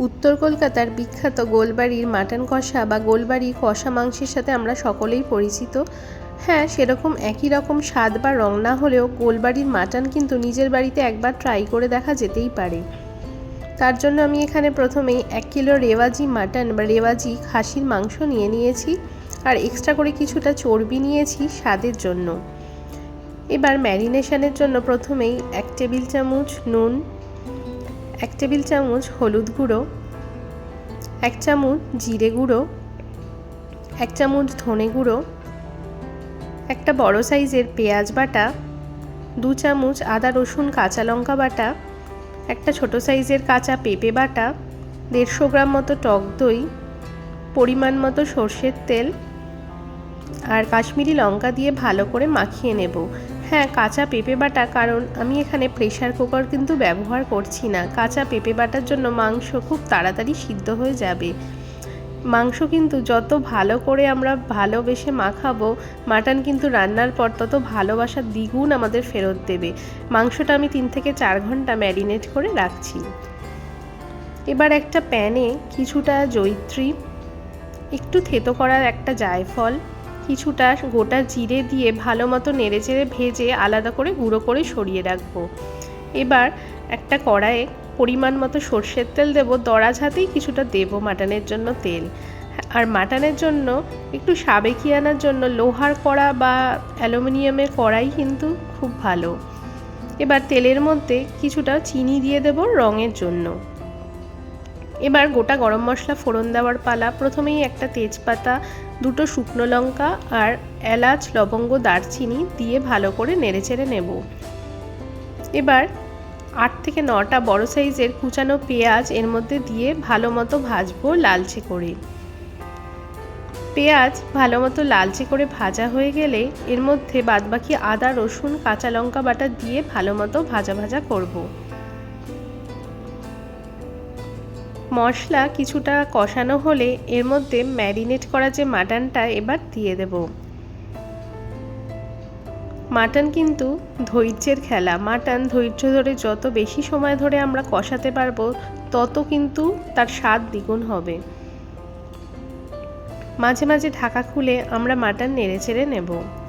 উত্তর কলকাতার বিখ্যাত গোলবাড়ির মাটন কষা বা গোলবাড়ি কষা মাংসের সাথে আমরা সকলেই পরিচিত। হ্যাঁ সেরকম একই রকম স্বাদ বা রং না হলেও গোলবাড়ির মাটন কিন্তু নিজের বাড়িতে একবার ট্রাই করে দেখা যেতেই পারে। তার জন্য আমি এখানে প্রথমেই এক কিলো রেওয়াজি মাটন বা রেওয়াজি খাসির মাংস নিয়ে নিয়েছি আর এক্সট্রা করে কিছুটা চর্বি নিয়েছি স্বাদের জন্য। এবার ম্যারিনেশনের জন্য প্রথমেই এক টেবিল চামচ নুন এক টেবিল চামচ হলুদ গুঁড়ো, এক চামচ জিরে গুঁড়ো, এক চামচ ধনে গুঁড়ো, একটা বড় সাইজের পেঁয়াজ বাটা, দু চামচ আদা রসুন কাঁচা লঙ্কা বাটা, একটা ছোট সাইজের কাঁচা পেঁপে বাটা, দেড়শো গ্রাম মতো টক দই, পরিমাণ মতো সর্ষের তেল আর কাশ্মীরি লঙ্কা দিয়ে ভালো করে মাখিয়ে নেব। হ্যাঁ কাঁচা পেঁপে বাটা, কারণ আমি এখানে প্রেশার কুকার কিন্তু ব্যবহার করছি না। কাঁচা পেঁপে বাটার জন্য মাংস খুব তাড়াতাড়ি সিদ্ধ হয়ে যাবে। মাংস কিন্তু যত ভালো করে আমরা ভালোবেসে মাখাবো, মাটন কিন্তু রান্নার পর তত ভালোবাসার দ্বিগুণ আমাদের ফেরত দেবে। মাংসটা আমি তিন থেকে চার ঘণ্টা ম্যারিনেট করে রাখছি। এবার একটা প্যানে কিছুটা জৈত্রী একটু থেতো করার একটা জায়ফল কিছুটা গোটা জিরে দিয়ে ভালো মতো নেড়েচেড়ে ভেজে আলাদা করে গুঁড়ো করে সরিয়ে রাখব। এবার একটা কড়াইয়ে পরিমাণ মতো সর্ষের তেল দেবো। দরাজ হাতেই কিছুটা দেবো মাটনের জন্য তেল। আর মাটনের জন্য একটু সাবেকি আনার জন্য লোহার কড়া বা অ্যালুমিনিয়ামের কড়াই কিন্তু খুব ভালো। এবার তেলের মধ্যে কিছুটা চিনি দিয়ে দেব রঙের জন্য। এবার গোটা গরম মশলা ফোড়ন দেওয়ার পালা। প্রথমেই একটা তেজপাতা, দুটো শুকনো লঙ্কা আর এলাচ, লবঙ্গ, দারচিনি দিয়ে ভালো করে নেড়েচেড়ে নেব। এবার আট থেকে নটা বড় সাইজের কুচানো পেঁয়াজ এর মধ্যে দিয়ে ভালো মতো ভাজবো লালচে করে। পেঁয়াজ ভালো মতো লালচে করে ভাজা হয়ে গেলে এর মধ্যে বাদবাকি আদা, রসুন, কাঁচা লঙ্কা বাটা দিয়ে ভালো মতো ভাজা ভাজা করব। মশলা কিছুটা কষানো হলে এর মধ্যে ম্যারিনেট করা যে মাটনটা এবার দিয়ে দেব। মাটন কিন্তু ধৈর্যের খেলা। মাটন ধৈর্য ধরে যত বেশি সময় ধরে আমরা কষাতে পারব, তত কিন্তু তার স্বাদ দ্বিগুণ হবে। মাঝে মাঝে ঢাকা খুলে আমরা মাটন নেড়ে চেড়ে নেব।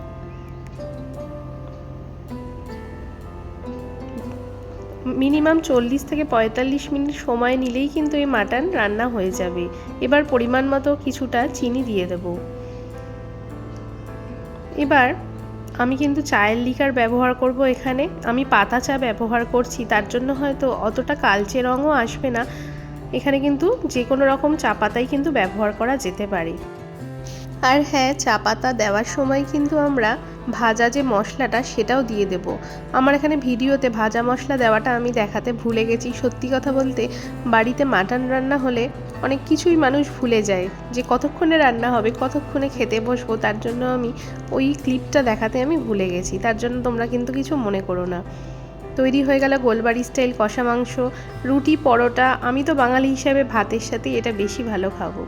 মিনিমাম চল্লিশ থেকে পঁয়তাল্লিশ মিনিট সময় নিলেই কিন্তু এই মাটন রান্না হয়ে যাবে। এবার পরিমাণ মতো কিছুটা চিনি দিয়ে দেব। এবার আমি কিন্তু চায়ের লিকার ব্যবহার করব এখানে। আমি পাতা চা ব্যবহার করছি, তার জন্য হয়তো অতটা কালচে রঙও আসবে না। এখানে কিন্তু যে কোনো রকম চা পাতাই কিন্তু ব্যবহার করা যেতে পারে। আর হ্যাঁ চা পাতা দেওয়ার সময় কিন্তু আমরা ভাজা যে মশলাটা সেটাও দিয়ে দেব। আমার এখানে ভিডিওতে ভাজা মশলা দেওয়াটা আমি দেখাতে ভুলে গেছি। সত্যি কথা বলতে, বাড়িতে মাটন রান্না হলে অনেক কিছুই মানুষ ভুলে যায়। যে কতক্ষণে রান্না হবে, কতক্ষণে খেতে বসবো, তার জন্য আমি ওই ক্লিপটা দেখাতে আমি ভুলে গেছি। তার জন্য তোমরা কিন্তু কিছু মনে করো না। তৈরি হয়ে গেল গোলবাড়ি স্টাইল কষা মাংস। রুটি, পরোটা, আমি তো বাঙালি হিসাবে ভাতের সাথে এটা বেশি ভালো খাব।